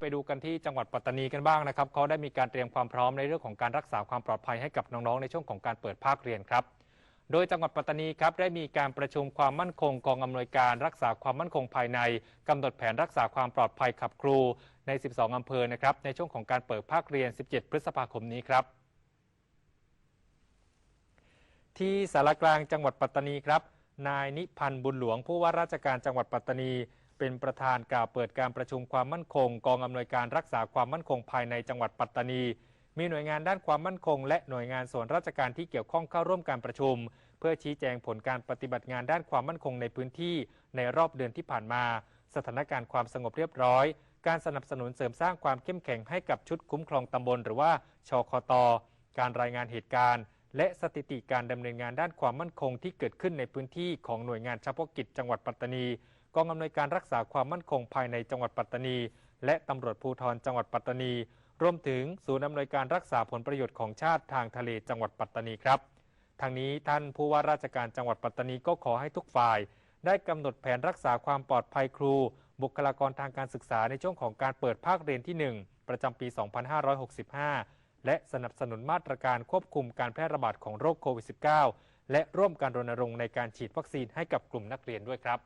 ไปดูกันที่จังหวัดปัตตานีกันบ้างนะครับเขาได้มีการเตรียมความพร้อมในเรื่องของการรักษาความปลอดภัยให้กับน้องๆในช่วงของการเปิดภาคเรียนครับ โดยจังหวัดปัตตานีครับได้มีการประชุมความมั่นคงกองอำนวยการรักษาความมั่นคงภายในกำหนดแผนรักษาความปลอดภัยขับครูใน 12 อำเภอนะครับในช่วงของการเปิดภาคเรียน 17 พฤษภาคมนี้ครับ ที่สารกลางจังหวัดปัตตานีครับนายนิพันธ์บุญหลวงผู้ว่าราชการจังหวัดปัตตานี เป็นประธานกล่าวเปิดการประชุมความมั่นคง กองอำนวยการรักษาความมั่นคงภายในจังหวัดปัตตานี มีหน่วยงานด้านความมั่นคง และหน่วยงานส่วนราชการที่เกี่ยวข้องเข้าร่วมการประชุม เพื่อชี้แจงผลการปฏิบัติงานด้านความมั่นคงในพื้นที่ในรอบเดือนที่ผ่านมา สถานการณ์ความสงบเรียบร้อย การสนับสนุนเสริมสร้างความเข้มแข็งให้กับชุดคุ้มครองตำบล หรือว่าชคต การรายงานเหตุการณ์และสถิติการดำเนินงานด้านความมั่นคงที่เกิดขึ้นในพื้นที่ของหน่วยงานเฉพาะกิจจังหวัดปัตตานี กองอำนวยการรักษาความมั่นคงภายในจังหวัดปัตตานี และตำรวจภูธรจังหวัดปัตตานี รวมถึงศูนย์อำนวยการรักษาผลประโยชน์ของชาติทางทะเลจังหวัดปัตตานีครับทางนี้ท่านผู้ว่าราชการจังหวัดปัตตานีก็ขอให้ทุกฝ่าย ได้กำหนดแผนรักษาความปลอดภัยครู บุคลากรทางการศึกษาในช่วงของการเปิดภาคเรียนที่ 1 ประจำปี 2565 และสนับสนุนมาตรการควบคุมการแพร่ระบาดของโรคโควิด -19 และร่วมการรณรงค์ในการฉีดวัคซีนให้กับกลุ่มนักเรียนด้วยครับ